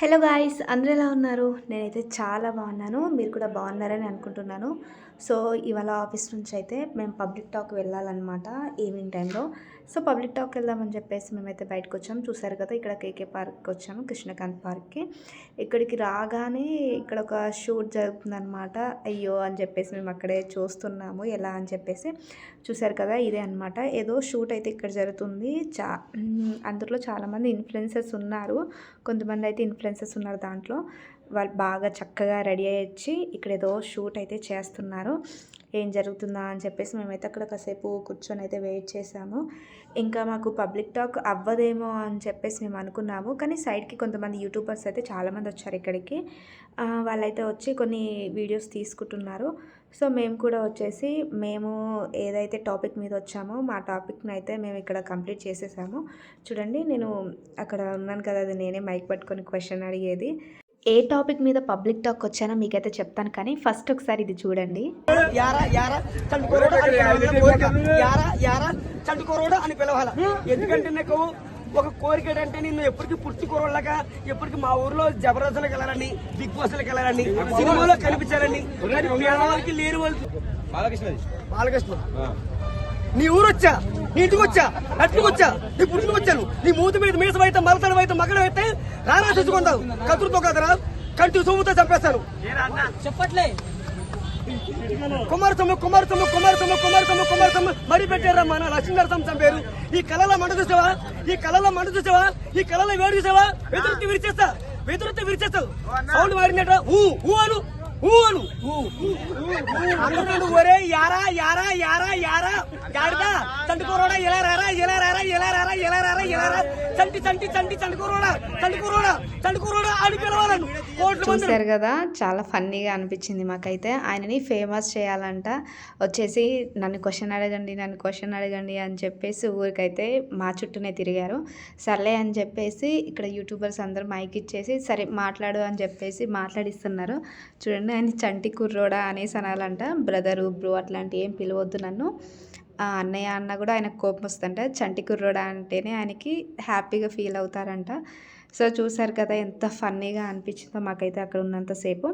Hello guys అందరూ ఎలా ఉన్నారు? నేనైతే చాలా బాగున్నాను. మీరు కూడా బాగున్నారని అనుకుంటున్నాను. సో ఇవాళ ఆఫీస్ నుంచి అయితే మేము పబ్లిక్ టాక్ వెళ్ళాలన్నమాట ఈవినింగ్ టైంలో. సో పబ్లిక్ టాక్ వెళ్దామని చెప్పేసి మేమైతే బయటకు వచ్చాము చూసారు కదా ఇక్కడ కేకే పార్క్కి వచ్చాము కృష్ణకాంత్ పార్క్కి. ఇక్కడికి రాగానే ఇక్కడ ఒక షూట్ జరుగుతుందనమాట అయ్యో అని చెప్పేసి మేము అక్కడే చూస్తున్నాము. ఎలా అని చెప్పేసి చూసారు కదా ఇదే అనమాట ఏదో షూట్ అయితే ఇక్కడ జరుగుతుంది. చా అందులో చాలామంది ఇన్ఫ్లుయెన్సర్స్ ఉన్నారు. కొంతమంది అయితే ఇన్ఫ్లుయెన్సర్స్ ఉన్నారు దాంట్లో. వాళ్ళు బాగా చక్కగా రెడీ అయ్యి వచ్చి ఇక్కడ ఏదో షూట్ అయితే చేస్తున్నారు. ఏం జరుగుతుందా అని చెప్పేసి మేమైతే అక్కడ కాసేపు కూర్చొని అయితే వెయిట్ చేసాము. ఇంకా మాకు పబ్లిక్ టాక్ అవ్వదేమో అని చెప్పేసి మేము అనుకున్నాము. కానీ సైడ్కి కొంతమంది యూట్యూబర్స్ అయితే చాలామంది వచ్చారు ఇక్కడికి. వాళ్ళైతే వచ్చి కొన్ని వీడియోస్ తీసుకుంటున్నారు. సో మేము కూడా వచ్చేసి మేము ఏదైతే టాపిక్ మీద వచ్చామో మా టాపిక్ని అయితే మేము ఇక్కడ కంప్లీట్ చేసేసాము. చూడండి నేను అక్కడ ఉన్నాను కదా అది నేనే మైక్ పట్టుకొని క్వశ్చన్ అడిగేది. ఏ టాపిక్ మీద పబ్లిక్ టాక్ వచ్చానో మీకైతే చెప్తాను కానీ ఫస్ట్ ఒకసారి ఇది చూడండి. యారా యారా చండుకోరోడు అని పిలవాలి? కోరిక యారా యారా చండుకోరోడు అని పిలవాల? ఎందుకంటే నాకు ఒక కోరిక ఏంటంటే నిన్ను ఎప్పటికీ పుట్టి కూరలాగా ఎప్పటికి మా ఊర్లో జబర్దస్త్లకు వెళ్ళాలని బిగ్ బాస్లకు వెళ్ళాలని సినిమాలో కనిపించాలని లేని వాళ్ళు బాలకృష్ణ బాలకృష్ణ నీ ఊరు వచ్చా నీ ఇంటికి వచ్చా అట్టుకు వచ్చా నీ పుట్టినకి వచ్చాను నీ మూతి మీద మీసం అయితే అయితే మగడం అయితే రారా చూసుకుంటావు కతురుతో కదరా కంటి సొమ్ముతో చంపేస్తాను చెప్పట్లే కుమారస్వామి కుమారస్వామి కుమారస్వామి కుమారస్వామి కుమారస్వామి మరి పెట్టారా మన లక్ష్మీనరసం చంపారు ఈ కళలో మంట చూసావా ఈ కళలో మంట చూసావా ఈ కళలో వేడి చూసావా వెదురుతి విరిచేస్తా వెదురుతి విరిచేస్తావు సౌండ్ మారిందట ఊ ఊ అను ఊ అను అందరూ ఒరే యారా యారా యారా. యారా గాడిదా చంటుకోరోడా ఎలా రారా ఎలా రారా ఎలా రారా ఎలా రారా ఎలా రా చంటి చంటి చంటి చంటుకోరోడా చంటుకోరోడా చంటుకోరోడా అని పిలవాలను కోట్ల మంది చూశారు కదా చాలా ఫన్నీగా అనిపించింది మాకైతే. ఆయనని ఫేమస్ చేయాలంట. వచ్చేసి నన్ను క్వశ్చన్ అడగండి నన్ను క్వశ్చన్ అడగండి అని చెప్పేసి ఊరికైతే మా చుట్టూనే తిరిగారు. సర్లే అని చెప్పేసి ఇక్కడ యూట్యూబర్స్ అందరూ మైక్ ఇచ్చేసి సరే మాట్లాడు అని చెప్పేసి మాట్లాడిస్తున్నారు. చూడండి ఆయన చంటి కుర్రోడా అనేసి అనాలంట. బ్రదరు బ్రో అట్లాంటి ఏం పిలవద్దు నన్ను. ఆ అన్నయ్య అన్న కూడా ఆయనకు కోపం వస్తుందంట. చంటి కుర్రోడా అంటేనే ఆయనకి హ్యాపీగా ఫీల్ అవుతారంట. సో చూసారు కదా ఎంత ఫన్నీగా అనిపించిందో మాకైతే అక్కడ ఉన్నంతసేపు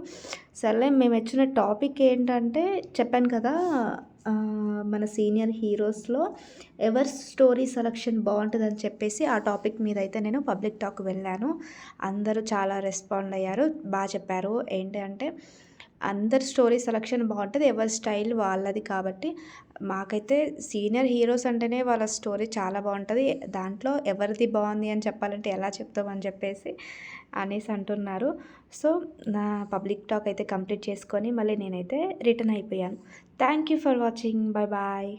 సర్లే మేము వచ్చిన టాపిక్ ఏంటంటే చెప్పాను కదా మన సీనియర్ హీరోస్లో ఎవరి స్టోరీ సెలక్షన్ బాగుంటుందని చెప్పేసి ఆ టాపిక్ మీద అయితే నేను పబ్లిక్ టాక్ వెళ్ళాను. అందరూ చాలా రెస్పాండ్ అయ్యారు బాగా చెప్పారు. ఏంటి అంటే అందరి స్టోరీ సెలక్షన్ బాగుంటుంది ఎవరి స్టైల్ వాళ్ళది కాబట్టి. మాకైతే సీనియర్ హీరోస్ అంటేనే వాళ్ళ స్టోరీ చాలా బాగుంటుంది. దాంట్లో ఎవరిది బాగుంది అని చెప్పాలంటే ఎలా చెప్తామని చెప్పేసి అనేసి అంటున్నారు. సో నా పబ్లిక్ టాక్ అయితే కంప్లీట్ చేసుకొని మళ్ళీ నేనైతే రిటర్న్ అయిపోయాను. Thank you for watching. Bye bye.